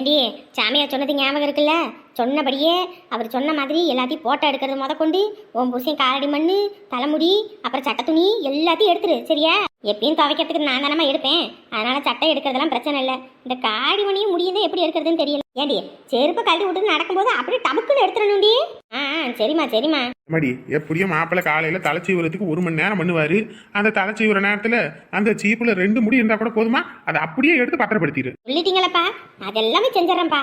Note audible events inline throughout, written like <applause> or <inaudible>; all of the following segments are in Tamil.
ஏண்டி சாமியார் சொன்னது ஞாபகம் இருக்குல்ல? சொன்னபடியே அவர் சொன்ன மாதிரி எல்லாத்தையும் போட்டோ எடுக்கிறது முத கொண்டு உன் புருஷன் காலடி மண்ணு தலைமுடி அப்புறம் சட்டை துணி எல்லாத்தையும் எடுத்துரு சரியா? எப்பயும் துவைக்கிறதுக்கு நான் தானமா எடுப்பேன். அதனால சட்டை எடுக்கிறதெல்லாம் பிரச்சனை இல்லை. இந்த காடி மணியும் முடியும் எப்படி எடுக்கிறதுன்னு தெரியல. ஏண்டி செருப்பை கழட்டி விட்டு நடக்கும்போது அப்படியே டபக்குன்னு எடுத்துடணும்டி. ஆ சரிம்மா சரிம்மா. மடி எப்படியும் மாப்பிள்ளை காலையில தலைச்சீவுறதுக்கு ஒரு மணி நேரம் பண்ணுவாரு. அந்த தலைச்சீவுற நேரத்துல அந்த சீப்புல ரெண்டு முடி இருந்தா கூட போதுமா? அதை அப்படியே எடுத்து பத்திரப்படுத்திடு சொல்லிட்டீங்களப்பா. அதெல்லாமே செஞ்சிடறேன்ப்பா.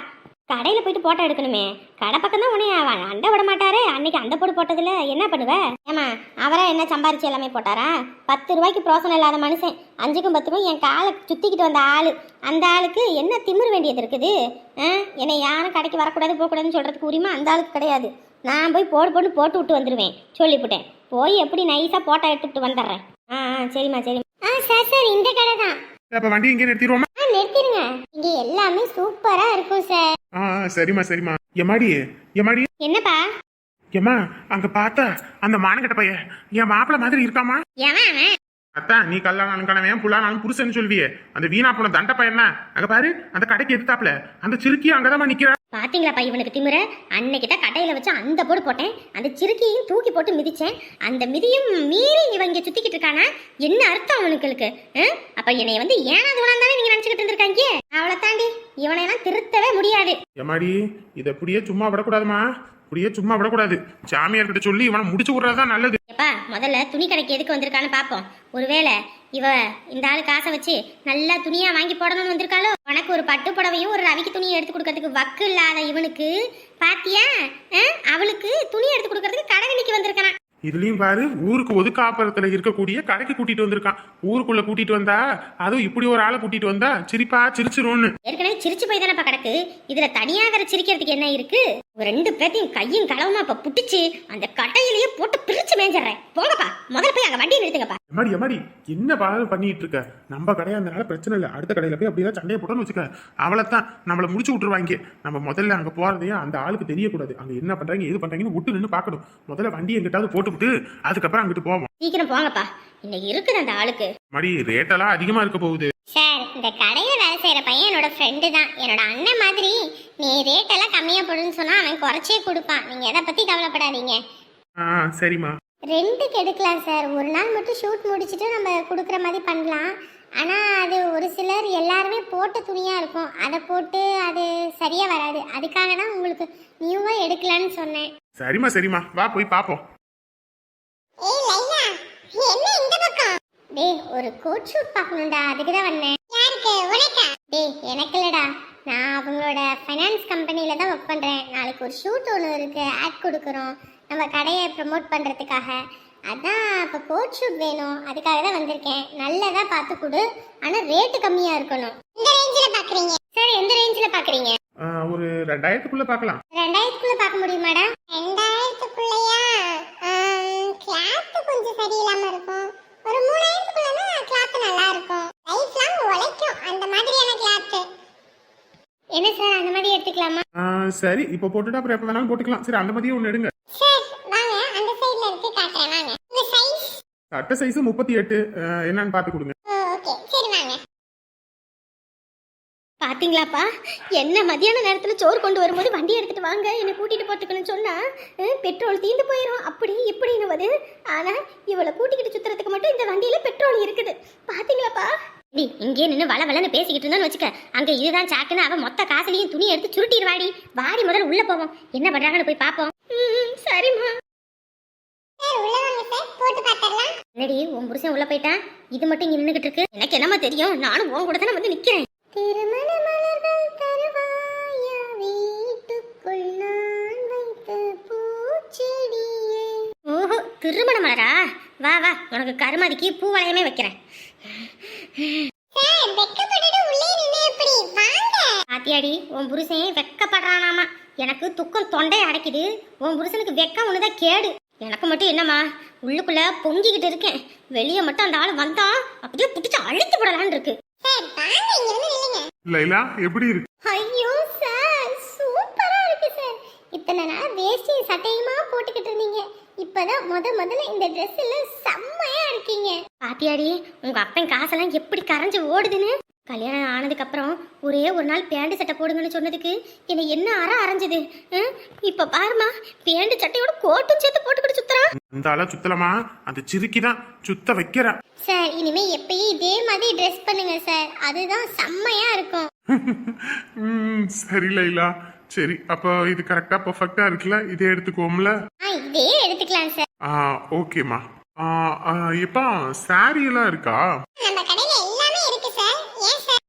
கடையில் போயிட்டு போட்டோ எடுக்கணுமே. கடை பக்கம் தான் அவன் அண்டை விட மாட்டாரு. அன்னைக்கு அந்த போடு போட்டதுல என்ன பண்ணுவ? ஏமா அவரா என்ன சம்பாரிச்சு எல்லாமே போட்டாரா? பத்து ரூபாய்க்கு பிரோசனம் இல்லாத மனுஷன். அஞ்சுக்கும் பத்துக்கும் என் காலை சுத்திக்கிட்டு வந்த ஆளு. அந்த ஆளுக்கு என்ன திமிர் வேண்டியது இருக்குது? என்னை யாரும் கடைக்கு வரக்கூடாது போகக்கூடாதுன்னு சொல்றதுக்கு உரிமை அந்த ஆளுக்கு கிடையாது. நான் போய் போடு போட்டு போட்டு விட்டு வந்துடுவேன் சொல்லிவிட்டேன் போய் எப்படி நைஸாக போட்டோ எடுத்துட்டு வந்துடுறேன். ஆ ஆ சரிம்மா சரிம்மா. ஆ சார் சார் இந்த கடை தான். அப்ப வண்டி இங்கே நிறுத்திடுவோமா? இங்கே எல்லாமே சூப்பராக இருக்கும் சார். ஆ சரிம்மா சரிம்மா. எம்மாடி எம்மாடி? என்னப்பா? ஏம்மா அங்க பார்த்தா அந்த மானகட்ட பையன். என் மாப்பிள்ளை மாதிரி இருக்காமா? எவன் அவன்? அத்தான் நீ கல்யாணம் கணவன் புள்ளானாலும் புருஷன் சொல்வியே. அந்த வீணா போன தண்ட பையன் அங்க பாரு அந்த கடைக்கு எதிர்த்தாப்புல அந்த சிறுக்கி அங்கதான் நிக்கிறா. பாத்தீங்களாப்பா இவனுக்கு திமிர? அன்னைக்கு தான் கடையில வச்சு அந்த போடு போட்டேன். அந்த சிறுக்கியையும் தூக்கி போட்டு மிதிச்சேன். அந்த மிதியும் மீறி இவன் இங்க சுத்திக்கிட்டு இருக்கானா? என்ன அர்த்தம் அவனுங்களுக்கு ஆ? அப்ப என்னைய வந்து ஏனாது தானே நீங்க நினைச்சுக்கிட்டு இருந்திருக்காங்க? அவளை தாண்டி இவனை எல்லாம் திருத்தவே முடியாது. எம்மாடி இதை இப்படியே சும்மா விடக்கூடாதுமா இப்படியே சும்மா விடக்கூடாது. சாமியார்கிட்ட சொல்லி இவனை முடிச்சு விடுறதுதான் நல்லது. எப்பா முதல்ல துணி கடைக்கு எதுக்கு வந்திருக்கான்னு பாப்போம். ஒருவேளை இவ இந்த ஆளு காசை வச்சு நல்லா துணியா வாங்கி போடணும்னு வந்திருக்காளோ? உனக்கு ஒரு பட்டு புடவையும் ஒரு ரவிக்கு துணி எடுத்து கொடுக்கறதுக்கு வக்கு இல்லாத இவனுக்கு பாத்தியா? அவளுக்கு துணி எடுத்து கொடுக்கறதுக்கு கடகணிக்கு வந்திருக்கானா? இதுலயும் பாரு ஊருக்கு ஒதுக்காப்புறத்துல இருக்கக்கூடிய கடைக்கு கூட்டிட்டு வந்திருக்கான். ஊருக்குள்ள கூட்டிட்டு வந்தா அதுவும் இப்படி ஒரு ஆளை கூட்டிட்டு வந்தா சிரிப்பா சிரிச்சிரும்னு. ஏற்கனவே சிரிச்சு போய் தானப்பா கிடக்கு. இதுல தனியாக சிரிக்கிறதுக்கு என்ன இருக்கு? ரெண்டு பேத்தையும் கையும் களவுமா இப்ப புட்டிச்சு அந்த கட்டையிலேயே போட்டு பிரிச்சு மேஞ்சிடுறேன். போங்கப்பா. முதல்ல போய் அங்க வண்டியை நிறுத்துங்கப்பா. எம்மாடி எம்மாடி என்ன பாதம் பண்ணிட்டு இருக்க? நம்ம கடையா இருந்தனால பிரச்சனை இல்லை. அடுத்த கடையில போய் அப்படியே சண்டையை போட்டோன்னு வச்சுக்க அவளைத்தான் நம்மளை முடிச்சு விட்டுருவாங்க. நம்ம முதல்ல அங்க போறதையே அந்த ஆளுக்கு தெரியக்கூடாது. அங்க என்ன பண்றாங்க எது பண்றாங்கன்னு விட்டு நின்று பார்க்கணும். முதல்ல வண்டி எங்கிட்டாவது போட்டுவிட்டு அதுக்கப்புறம் அங்கிட்டு போவோம். சீக்கிரம் போங்கப்பா. இன்னைக்கு இருக்குது அந்த ஆளுக்கு. மடி ரேட்டெல்லாம் அதிகமா இருக்க போகுது. சார் இந்த கடையில வேலை செய்யற பையன் என்னோட ஃப்ரெண்டு தான். என்னோட அண்ணன் மாதிரி நீ ரேட் எல்லாம் கம்மியா போடுன்னு சொன்னா அவன் குறைச்சே கொடுப்பான். நீங்க எதை பத்தி கவலைப்படாதீங்க. ஆ சரிம்மா. ரெண்டுக்கு எடுக்கலாம் சார். ஒரு நாள் மட்டும் ஷூட் முடிச்சுட்டு நம்ம கொடுக்குற மாதிரி பண்ணலாம். ஆனால் அது ஒரு சிலர் எல்லாருமே போட்ட துணியாக இருக்கும். அதை போட்டு அது சரியாக வராது. அதுக்காக தான் உங்களுக்கு நியூவாக எடுக்கலான்னு சொன்னேன். சரிம்மா சரிம்மா. வா போய் பார்ப்போம் ஏய் லைலா என்ன இந்த பக்கம் டேய் ஒரு கோட் ஷூட் பார்க்கணும்டா. அதுக்கு தான் வந்தேன். யாருக்கு? உனக்கா? டேய் எனக்கு இல்லடா. நான் அவங்களோட ஃபைனான்ஸ் கம்பெனியில் தான் ஒர்க் பண்ணுறேன் நாளைக்கு ஒரு ஷூட் ஒன்று இருக்கு. ஆட் கொடுக்குறோம். நம்ம கடையை ப்ரமோட் பண்ணுறதுக்காக அதான் இப்போ கோட் ஷூட் வேணும். அதுக்காக தான் வந்திருக்கேன். நல்லதா பார்த்து கொடு. ஆனால் ரேட்டு கம்மியாக இருக்கணும். இந்த ரேஞ்சில் பார்க்குறீங்க? சார் எந்த ரேஞ்சில் பார்க்குறீங்க? ஒரு ரெண்டாயிரத்துக்குள்ள பார்க்கலாம். ரெண்டாயிரத்துக்குள்ள பார்க்க முடியுமாடா ரெண்டாயிரத்துக்குள்ளயா கிளாத் கொஞ்சம் சரியில்லாம இருக்கும் ஒரு மூணாயிரத்துக்குள்ளனா கிளாத் நல்லா இருக்கும் லைஃப் லாங் உழைக்கும் அந்த மாதிரியான கிளாத் என்ன சார் அந்த மாதிரி எடுத்துக்கலாமா ஆ, சரி இப்போ போட்டுட்டு அப்புறம் எப்போ வேணாலும் போட்டுக்கலாம். சரி அந்த மாதிரியே ஒன்று எடுங்க. சார் வாங்க அந்த சைடுல இருக்கு காட்டுறேன் வாங்க. இந்த சைஸ் சட்டை சைஸ் முப்பத்தி எட்டு என்னன்னு பார்த்து கொடுங்க. ஓகே சரி வாங்க. பாத்தீங்களாப்பா? என்ன மதியான நேரத்துல சோறு கொண்டு வரும்போது வண்டி எடுத்துட்டு வாங்க என்னை கூட்டிட்டு போறதுக்குன்னு சொன்னா பெட்ரோல் தீந்து போயிடும் அப்படி இப்படின்னு வருது ஆனா இவளை கூட்டிக்கிட்டு சுத்துறதுக்கு மட்டும் இந்த வண்டியில பெட்ரோல் இருக்குது. பாத்தீங்களாப்பா? நீ இங்கே நின்று வள வளன்னு பேசிக்கிட்டு இருந்தோன்னு வச்சுக்க. அங்க இதுதான் சாக்குன்னு அவன் மொத்த காசுலையும் துணி எடுத்து சுருட்டிடுவாடி. வாடி முதல்ல உள்ள போவோம். என்ன பண்றாங்கன்னு போய் பாப்போம் ம், சரிம்மா. என்னடி உன் புருஷன் உள்ள போயிட்டான் இது மட்டும் இங்க நின்னுகிட்டு இருக்கு. எனக்கு என்னமா தெரியும்? நானும் உன் கூட தானே வந்து நிக்கிறேன். திருமண மலர்கள் தருவாயா? வீட்டுக்குள் நான் வைத்த பூச்செடியே. ஓஹோ திருமண மலரா? வா வா உனக்கு கருமாதிக்கு பூ வளையமே வைக்கிறேன். பாத்தியாடி உன் புருஷன் வெக்கப்படுறானாமா? எனக்கு துக்கம் தொண்டை அடைக்குது. உன் புருஷனுக்கு வெக்கம் ஒண்ணுதான் கேடு. எனக்கு மட்டும் என்னம்மா உள்ளுக்குள்ள பொங்கிக்கிட்டு இருக்கேன். வெளியே மட்டும் அந்த ஆள் வந்தா அப்படியே புடிச்சு அழுத்தி போடலான்னு இருக்கு. லைலா எப்படி இருக்கு ஐயோ சார் சூப்பரா இருக்கு சார் இத்தனை நாள் வேஷ்டி சட்டையுமா போட்டுக்கிட்டு இருந்தீங்க? இப்பதான் முத முதல்ல இந்த ட்ரெஸ்ல செம்மையா இருக்கீங்க. பாத்தியாடி உங்க அப்பன் காசெல்லாம் எப்படி கரைஞ்சு ஓடுதுன்னு? கல்யாணம் ஆனதுக்கு அப்புறம் ஒரே ஒரு நாள் பேண்ட் சட்டை போடுங்கன்னு சொன்னதுக்கு என்னை என்ன அற அரைஞ்சது? இப்ப பாருமா பேண்ட் சட்டையோட கோட்டும் சேர்த்து போட்டுக்கிட்டு சுத்துறான் அந்த ஆளா சுத்தலமா அந்த சிரிக்கி தான் சுத்த வைக்கிறா. சார் இனிமே எப்பயும் இதே மாதிரி ட்ரெஸ் பண்ணுங்க சார். அதுதான் செம்மையா இருக்கும். <laughs> ம், சரி லைலா. சரி அப்போ இது கரெக்டா பர்ஃபெக்டா இருக்குல்ல? இதே எடுத்துக்குவோம்ல? ஆ இதே எடுத்துக்கலாம் சார் ஆ ஓகேம்மா இப்ப சாரி எல்லாம் இருக்கா? நம்ம கடையில எல்லாமே இருக்கு சார் ஏன் சார்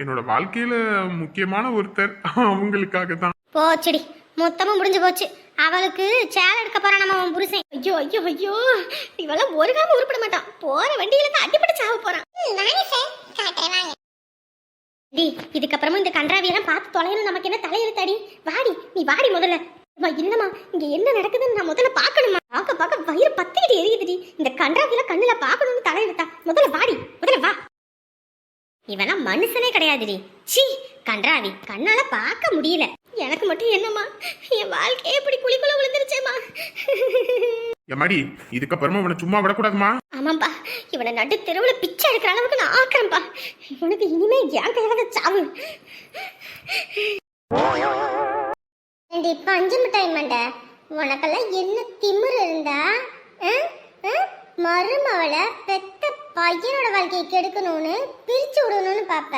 என்னோட வாழ்க்கையில முக்கியமான ஒருத்தர். அவங்களுக்காக தான். போச்சுடி மொத்தமும் முடிஞ்சு போச்சு. அவளுக்கு சேலை எடுக்க போறான் நம்ம உன் புருஷன். ஐயோ ஐயோ ஐயோ. இவெல்லாம் ஒரு காம உருப்பட மாட்டான். போற வண்டியில தான் அடிப்பட்டு சாவ போறான் வாங்க சார் காட்டுறேன் வாங்க டி இதுக்கப்புறமும் இந்த கன்றாவியெல்லாம் பார்த்து தொலையணும். நமக்கு என்ன தலையெழுத்தாடி? வாடி நீ வாடி முதல்ல. அம்மா, இல்லம்மா இங்க என்ன நடக்குதுன்னு நான் முதல்ல பார்க்கணுமா பார்க்க பார்க்க வயிறு பத்திக்கிட்டு எரியுதுடி. இந்த கன்றாவியெல்லாம் கண்ணுல பார்க்கணும்னு தலையெழுத்தா. முதல்ல வாடி முதல்ல வா. இவெல்லாம் மனுஷனே கிடையாதுடி. சி கன்றாவி. கண்ணால பார்க்க முடியல. எனக்கு மட்டும் என்னம்மா? என் வாழ்க்கையே இப்படி குழிக்குள்ள விழுந்துருச்சேம்மா. எம்மாடி இதுக்கப்புறமா உன்னை சும்மா விடக்கூடாதுமா? ஆமாப்பா இவனை நடு தெருவில் பிச்சை எடுக்கிற அளவுக்கு நான் ஆக்குறேன்ப்பா இவனுக்கு இனிமே என் கையில சாவு. இப்ப அஞ்சு மிட்டாய் மண்டை உனக்கெல்லாம் என்ன திமிர் இருந்தா மருமவளை பெத்த பையனோட வாழ்க்கையை கெடுக்கணும்னு பிரிச்சு விடணும்னு பாப்ப.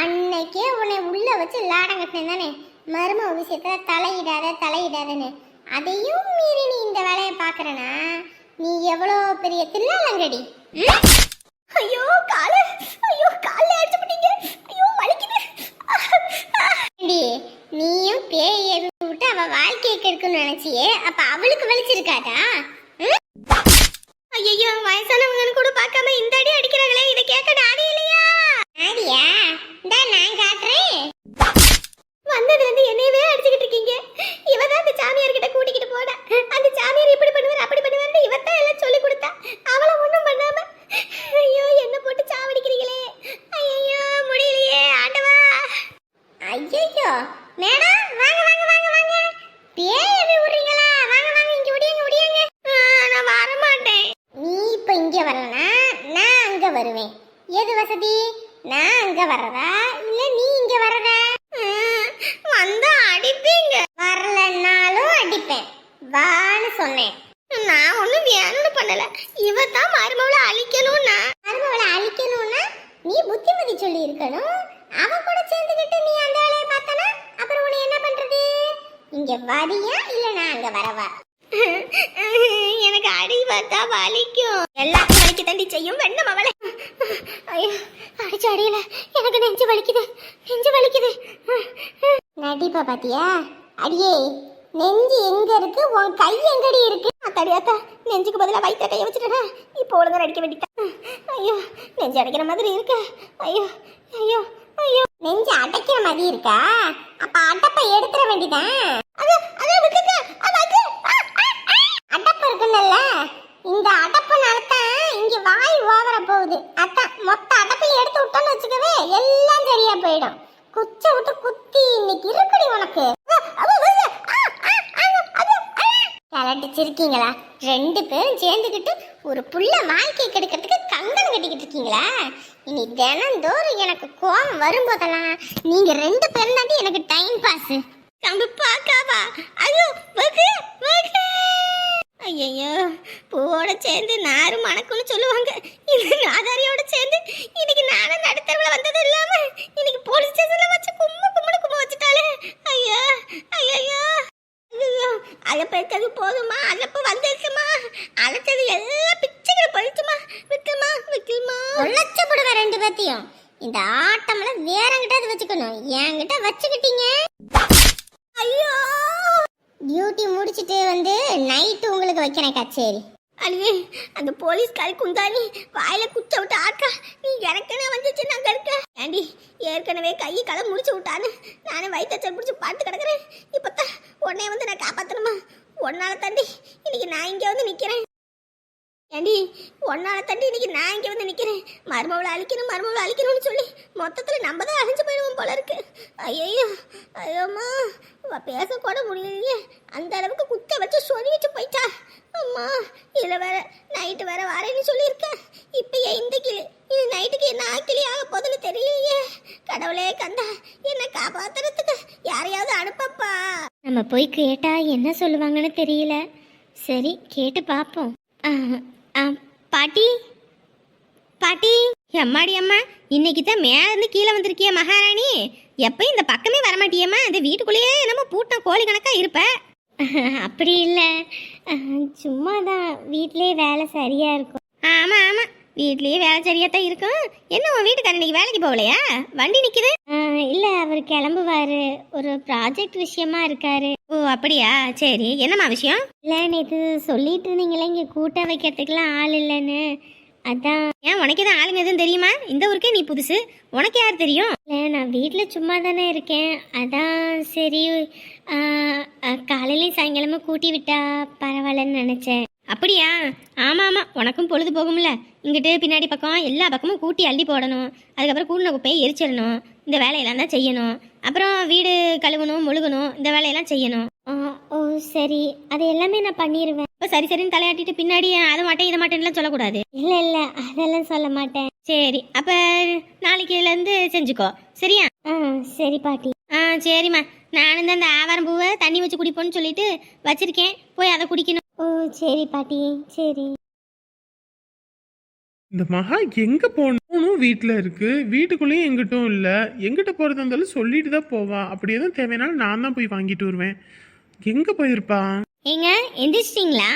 அன்னைக்கே உன்னை உள்ள வச்சு லாடம் கட்டினேன் தானே? மருமவ விஷயத்துல தலையிடாத தலையிடாதன்னு. அதையும் மீறி நீ இந்த வேலை பாக்குறனா? நீ எவ்வளோ பெரிய தில்லாலங்கடி? ஐயோ காலு. ஐயோ கால்ல அடிச்சு போட்டீங்க ஐயோ வலிக்குது. நீயும் பேய் ஏவி விட்டு அவ வாழ்க்கையை கெடுக்கணும்னு நினைச்சியே அப்ப அவளுக்கு வலிச்சிருக்காதா ம்? ஐயோ வயசானவங்கன்னு கூட பார்க்காம இந்த அடி அடிக்கிறாங்களே இதை கேட்க நானே இல்லையா ஆடியா இந்தா நான் காட்டுறேன் வந்ததுல இருந்து என்னையவே அடிச்சுக்கிட்டு இருக்கீங்க இவ தான் அந்த சாமியார் கிட்ட கூட்டிக்கிட்டு போனா அந்த சாமியார் இப்படி பண்ணுவார் அப்படி பண்ணுவார் இவ தான் எல்லாம் சொல்லி கொடுத்தா அவள ஒண்ணும் பண்ணாம ஐயோ என்ன போட்டு சாவடிக்கிறீங்களே ஐயோ முடியலையே ஆண்டவா ஐயோ மேடம் வாங்க வாங்க வாங்க வாங்க பேய் ஏவி விடுறீங்களா வாங்க வாங்க இங்க ஒடியாங்க ஒடியாங்க ஆ, நான் வர மாட்டேன் நீ இப்ப இங்க வரலனா நான் அங்க வருவேன் எது வசதி நான் அங்க வர்றதா இல்ல நீ இங்க வர்றதா ம், வந்தா அடிப்பீங்க வரலனாலும் அடிப்பேன் வான்னு சொன்னேன். நான் ஒண்ணும் வேணும்னு பண்ணல. இவ தான் மருமவளை அழிக்கணும்னா. மருமவளை அழிக்கணும்னா நீ புத்திமதி சொல்லி இருக்கணும் அவ கூட சேர்ந்துக்கிட்டு நீ அந்த வேலையை பார்த்தனா அப்புறம் உன்னை என்ன பண்றது? இங்க வரியா இல்ல நான் அங்க வரவா? எனக்கு அடி பார்த்தா வலிக்கும். எல்லாத்தையும் வலிக்கு தண்டி செய்யும் வெண்ண அவளை. ஐயோ அடிச்ச அடியில எனக்கு நெஞ்சு வலிக்குது. நெஞ்சு வலிக்குது. நடிப்பா பாத்தியா? அடியே. நெஞ்சு எங்க இருக்கு? உன் கை எங்கடி இருக்கு? தடியாத்த நெஞ்சுக்கு பதிலா வயிற்ற கையை வச்சுட்டேன் இப்போ ஒழுங்கா அடிக்க வேண்டியதான் ஐயோ நெஞ்சு அடைக்கிற மாதிரி இருக்கு. ஐயோ ஐயோ ஐயோ. நெஞ்சு அடைக்கிற மாதிரி இருக்கா? அப்ப அடப்பை எடுத்துட வேண்டியதான் அடப்பு இருக்குன்னல்ல இந்த அடப்புனால தான் இங்க வாய் ஓவர போகுது. அதான் மொத்த அடப்பையும் எடுத்து விட்டோன்னு வச்சுக்கவே எல்லாம் சரியா போயிடும். குச்ச விட்டு குத்தி இன்னைக்கு இருக்குடி உனக்கு. கிளட்டிச்சிருக்கீங்களா ரெண்டு பேரும் சேர்ந்துக்கிட்டு ஒரு புள்ள வாழ்க்கை கெடுக்கிறதுக்கு கங்கணம் கட்டிக்கிட்டு இருக்கீங்களா? இனி தினந்தோறும் எனக்கு கோபம் வரும்போதெல்லாம் நீங்க ரெண்டு பேரும் தாண்டி எனக்கு டைம் பாஸ் தம்பி பாக்காவா ஐயோ ஐயோ பூவோட சேர்ந்து நாரும் மணக்கும்னு சொல்லுவாங்க. இது நாதாரியோட சேர்ந்து இன்னைக்கு நானும் நடத்த வந்தது இல்லாம இன்னைக்கு போலீஸ் ஸ்டேஷன்ல வச்சு கும்மு கும்முனு கும்ம வச்சுட்டாலே ஐயோ ஐயோ ஐயோ அழைப்பது போதுமா அழைப்பு வந்திருக்குமா அழைச்சது எல்லாம் பிச்சைகளை பழிச்சுமா விக்குமா விக்குமா உழைச்சப்படுவேன் ரெண்டு பேத்தையும் இந்த ஆட்டம்லாம் வேற கிட்ட வச்சுக்கணும் என்கிட்ட வச்சுக்கிட்டீங்க ஐயோ டியூட்டி முடிச்சிட்டு வந்து நைட்டு உங்களுக்கு வைக்கிறேன் கச்சேரி அழுவே அந்த போலீஸ்காரி குந்தாணி வாயில குச்ச விட்டு ஆக்கா நீ எனக்குனே வந்துச்சு நாங்க இருக்க ஏண்டி ஏற்கனவே கை களை முடிச்சு விட்டான்னு நானே வயிற்றுச்சல் பிடிச்சி பார்த்து கிடக்குறேன். இப்போக்க உடனே வந்து நான் காப்பாற்றணுமா ஒன்னால தாண்டி இன்னைக்கு நான் இங்கே வந்து நிற்கிறேன் ஏண்டி ஒன்னால தாண்டி இன்னைக்கு நான் இங்கே வந்து நிற்கிறேன் மருமவளை அழிக்கணும் மருமவளை அழிக்கணும்னு சொல்லி மொத்தத்தில் நம்ம தான் அழிஞ்சு போயிடுவோம் போல இருக்கு. ஐயோ ஐயோம்மா பேசக்கூட முடியலையே. அந்த அளவுக்கு குத்த வச்சு சொருவிட்டு போயிட்டா. அம்மா இதில் வேற நைட்டு வேற வரேன்னு சொல்லியிருக்கேன். இப்போ இந்த கிளி இது நைட்டுக்கு என்ன கிளி ஆக போதுன்னு தெரியலையே. கடவுளே கந்தா என்ன காப்பாத்துறதுக்கு யாரையாவது அனுப்பப்பா. நம்ம போய் கேட்டா என்ன சொல்லுவாங்கன்னு தெரியல. சரி கேட்டு பார்ப்போம் பாட்டி? பாட்டி? எம்மாடி அம்மா இன்னைக்கு தான் மேலேருந்து கீழே வந்திருக்கிய மகாராணி. எப்பயும் இந்த பக்கமே வரமாட்டியம்மா இந்த வீட்டுக்குள்ளேயே என்னமோ பூட்டம் கோழி கணக்கா இருப்ப. <laughs> அப்படி இல்லை. சும்மா தான் வீட்டிலே வேலை சரியா இருக்கும். ஆமா ஆமா. வீட்லயே வேலை சரியா தான் இருக்கும். என்ன உன் வீட்டுக்காரர் இன்னைக்கு வேலைக்கு போகலையா? வண்டி நிக்குது? இல்லை அவர் கிளம்புவாரு. ஒரு ப்ராஜெக்ட் விஷயமா இருக்காரு. ஓ அப்படியா? சரி. என்னம்மா விஷயம்? இல்லை நேற்று சொல்லிட்டு இருந்தீங்களே இங்கே கூட்ட வைக்கிறதுக்கெல்லாம் ஆள் இல்லைன்னு. அதான். ஏன் உனக்கு தான் ஆளுங்க எதுவும் தெரியுமா? இந்த ஊருக்கே நீ புதுசு. உனக்கு யார் தெரியும்? இல்லை நான் வீட்டில் சும்மா தானே இருக்கேன். அதான் சரி. காலையிலையும் சாயங்காலமும் கூட்டி விட்டா பரவாயில்லன்னு நினச்சேன். அப்படியா? ஆமா ஆமா. உனக்கும் பொழுது போகும்ல. இங்கிட்டு பின்னாடி பக்கம் எல்லா பக்கமும் கூட்டி அள்ளி போடணும். அதுக்கப்புறம் கூடின குப்பையை எரிச்சிடணும். இந்த வேலையெல்லாம் தான் செய்யணும். அப்புறம் வீடு கழுவணும் முழுகணும். இந்த வேலையெல்லாம் செய்யணும். ஓ சரி. அது எல்லாமே நான் பண்ணிடுவேன் இப்போ சரி சரின்னு தலையாட்டிட்டு பின்னாடி அதை மாட்டேன் இதை மாட்டேன்லாம் சொல்லக்கூடாது. இல்லை இல்லை. அதெல்லாம் சொல்ல மாட்டேன். சரி. அப்போ நாளைக்குலேருந்து செஞ்சுக்கோ. சரியா? ஆ சரி பாட்டி. ஆ சரிம்மா. நானும் தான் இந்த ஆவாரம் பூவை தண்ணி வச்சு குடிப்போன்னு சொல்லிட்டு வச்சிருக்கேன். போய் அதை குடிக்கணும். ஓ சரி பாட்டி சரி. இந்த மகா எங்க போகணும் வீட்டில் இருக்கு. வீட்டுக்குள்ளேயும் எங்கிட்டும் இல்லை. எங்கிட்ட போறதா இருந்தாலும் சொல்லிட்டு தான் போவா. அப்படியே தான் தேவையானாலும் நான் தான் போய் வாங்கிட்டு வருவேன். எங்க போயிருப்பா? ஏங்க எந்திரிச்சிட்டிங்களா?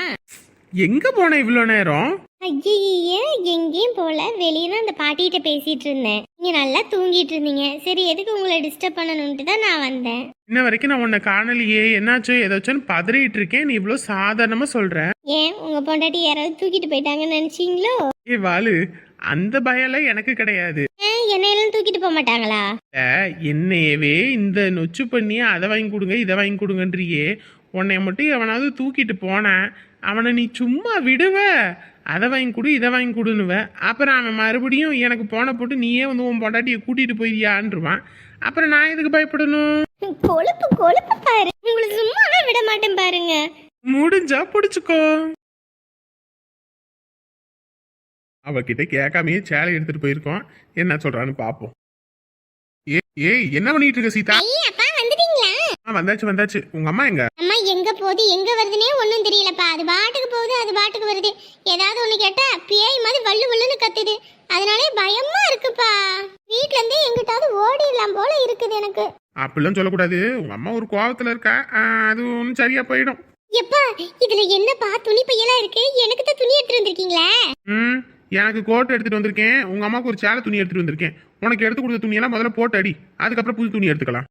எங்க போன இவ்வளோ நேரம்? ஐயே எங்கேயும் போல. வெளியே தான் அந்த பாட்டிகிட்ட பேசிட்டு இருந்தேன். நீங்க நல்லா தூங்கிட்டு இருந்தீங்க. சரி எதுக்கு உங்களை டிஸ்டர்ப் பண்ணணும்ட்டு தான் நான் வந்தேன். இன்ன வரைக்கும் நான் உன்னை காணலையே. என்னாச்சோ? ஏதாச்சும் பதறிட்டு இருக்கேன். நீ இவ்வளோ சாதாரணமா சொல்ற. ஏன்? உங்க பொண்டாட்டி யாராவது தூக்கிட்டு போயிட்டாங்கன்னு நினைச்சீங்களோ? ஏ வாலு அந்த பயம்லாம் எனக்கு கிடையாது. என்னையெல்லாம் தூக்கிட்டு போக மாட்டாங்களா? என்னையவே இந்த நொச்சு பண்ணி அதை வாங்கி கொடுங்க இதை வாங்கி கொடுங்கன்றியே. உன்னைய மட்டும் எவனாவது தூக்கிட்டு போனேன் அவனை நீ சும்மா விடுவ. அதை வாங்கி கொடு இதை வாங்கி கொடுன்னுவ. அப்புறம் அவன் மறுபடியும் எனக்கு போன போட்டு நீயே வந்து உன் பொண்டாட்டியை கூட்டிட்டு போயியான்றுவான் அப்புறம் நான் எதுக்கு பயப்படணும்? கொழுப்பு கொழுப்பு பாரு. உங்களை சும்மாவே விட மாட்டேன் பாருங்க. முடிஞ்சா பிடிச்சுக்கோ. அவகிட்ட கேட்காமயே சேலை எடுத்துட்டு போயிருக்கோம். என்ன சொல்றான்னு பாப்போம். ஏய் என்ன பண்ணிட்டு இருக்க சீதா? வந்துட்டீங்களா? வந்தாச்சு வந்தாச்சு. உங்க அம்மா எங்க? போகுது எங்க வருதுன்னே ஒன்றும் தெரியலப்பா. அது பாட்டுக்கு போகுது அது பாட்டுக்கு வருது. ஏதாவது ஒன்று கேட்டா பேய் மாதிரி வள்ளு வள்ளுன்னு கத்துது. அதனாலே பயமா இருக்குப்பா. வீட்ல இருந்தே எங்கிட்டாவது ஓடிடலாம் போல இருக்குது எனக்கு. அப்படிலாம் சொல்லக்கூடாது. உங்க அம்மா ஒரு கோவத்துல இருக்கா? அது ஒன்றும் சரியா போயிடும். எப்பா இதுல என்னப்பா துணி பையெல்லாம் இருக்கு? எனக்கு தான் துணி எடுத்து வந்திருக்கீங்களா? ம் எனக்கு கோட் எடுத்துட்டு வந்திருக்கேன். உங்க அம்மாவுக்கு ஒரு சேலை துணி எடுத்துட்டு வந்திருக்கேன். உனக்கு எடுத்து கொடுத்த துணியெல்லாம் முதல்ல போட்டு அடி. அதுக்கப்புறம் புது துணி எடுத்துக்கலாம்.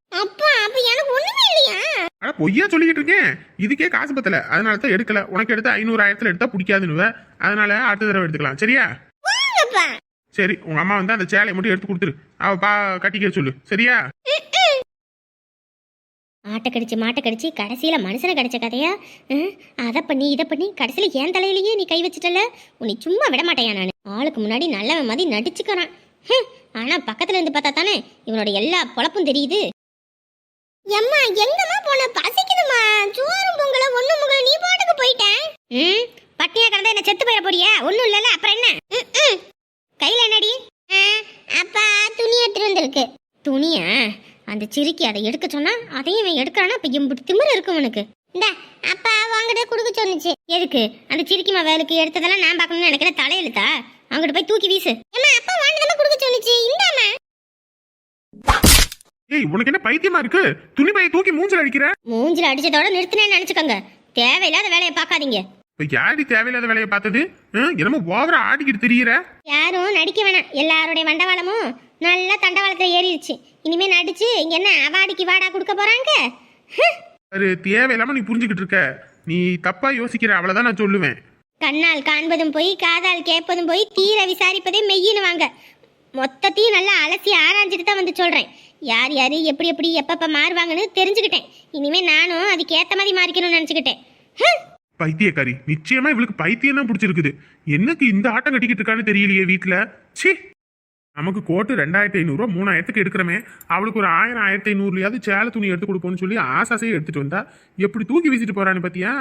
இல்லையா ஆனா பொய்யா சொல்லிக்கிட்டு இருக்கேன். இதுக்கே காசு பத்தல. அதனால தான் எடுக்கல. உனக்கு எடுத்து ஐநூறு ஆயிரத்துல எடுத்தா பிடிக்காதுன்னுவ. அதனால அடுத்த தடவை எடுத்துக்கலாம். சரியா? சரி உங்க அம்மா வந்து அந்த சேலையை மட்டும் எடுத்து கொடுத்துரு. அவ பா கட்டிக்க சொல்லு. சரியா? ஆட்டை கடிச்சு மாட்டை கடிச்சு கடைசியில மனுஷனை கிடைச்ச கதையா? அதை பண்ணி இதை பண்ணி கடைசியில என் தலையிலேயே நீ கை வச்சிட்டல? உன்னை சும்மா விட மாட்டேயா நான்? ஆளுக்கு முன்னாடி நல்லவன் மாதிரி நடிச்சுக்கிறான். ஆனா பக்கத்துல இருந்து பார்த்தா தானே இவனோட எல்லா பொழப்பும் தெரியுது. எம்மா எங்கம்மா போன? பசிக்குதுமா சோறும் பொங்கல ஒண்ணு முகல நீ பாட்டுக்கு போயிட்டேன் ம்? பட்டியா கிடந்தா என்ன செத்து போயிட போறியா? ஒண்ணும் இல்லல அப்புறம் என்ன. கையில என்னடி? அப்பா துணி எடுத்துட்டு வந்திருக்கு. துணியா? அந்த சிரிக்கி அதை எடுக்க சொன்னா அதையும் இவன் எடுக்கிறானா? இப்ப இம்புட்டு திமிரு இருக்கும் உனக்கு. இந்த அப்பா வாங்கிட்டு கொடுக்க சொன்னுச்சு. எதுக்கு? அந்த சிரிக்கி வேலுக்கு எடுத்ததெல்லாம் நான் பார்க்கணும்னு நினைக்கிற தலையெழுத்தா? அங்கிட்டு போய் தூக்கி வீசு. அம்மா அப்பா வாங்கிட்டு கொடுக்க சொன்னுச்சு. இந்தாம்மா. ஏய் உனக்கு என்ன பைத்தியமா இருக்கு? துணி பையை தூக்கி மூஞ்சில அடிக்கிற? மூஞ்சில அடிச்சதோட நிறுத்தினேன்னு நினைச்சுக்கோங்க. தேவையில்லாத வேலையை பார்க்காதீங்க. இப்ப யாரி தேவையில்லாத வேலையை பார்த்தது? என்னமோ ஓவரா ஆடிக்கிட்டு திரியிற? யாரும் நடிக்க வேணாம். எல்லாருடைய மண்டவாளமும் நல்லா தண்டவாளத்துல ஏறிடுச்சு. இனிமே நடிச்சு இங்க என்ன அவாடிக்கு வாடா கொடுக்க போறாங்க. அது தேவையில்லாம நீ புரிஞ்சுக்கிட்டு இருக்க. நீ தப்பா யோசிக்கிற அவ்வளவுதான் நான் சொல்லுவேன். கண்ணால் காண்பதும் போய் காதால் கேட்பதும் போய் தீர விசாரிப்பதே மெய்யின்னு வாங்க. மொத்தத்தையும் நல்லா அலசி ஆராய்ஞ்சிட்டு தான் வந்து சொல்றேன். யார் யார் எப்படி எப்படி எப்பப்போ மாறுவாங்கன்னு தெரிஞ்சுக்கிட்டேன். இனிமே நானும் அதுக்கு ஏத்த மாதிரி மாறிக்கணும்னு நினச்சிக்கிட்டேன். பைத்தியக்காரி நிச்சயமா இவளுக்கு பைத்தியம் தான் பிடிச்சிருக்குது. என்னக்கு இந்த ஆட்டம் கட்டிக்கிட்டு இருக்கான்னு தெரியலையே வீட்டுல சி நமக்கு கோட்டு ரெண்டாயிரத்தி ஐநூறுரூவா மூணாயிரத்துக்கு எடுக்கிறமே. அவளுக்கு ஒரு ஆயிரம் ஆயிரத்தி ஐநூறுலையாவது சேலை துணி எடுத்து கொடுப்போம்னு சொல்லி ஆசாசையை எடுத்துட்டு வந்தா. எப்படி தூக்கி வீசிட்டு போறான்னு பாத்தியா?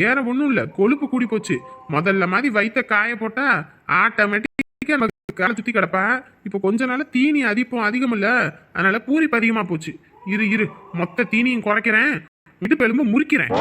வேற ஒன்றும் இல்லை கொழுப்பு கூடி போச்சு. முதல்ல மாதிரி வயிற்ற காய போட்டா ஆட்டோமேட்டிக்காக காலை சுத்தி கிடப்பா இப்போ கொஞ்ச நாள் தீனி அதிப்பம் அதிகம் இல்ல அதனால பூரிப்பு அதிகமா போச்சு. இரு இரு. மொத்த தீனியும் குறைக்கிறேன். இடுப்பு முறிக்கிறேன்.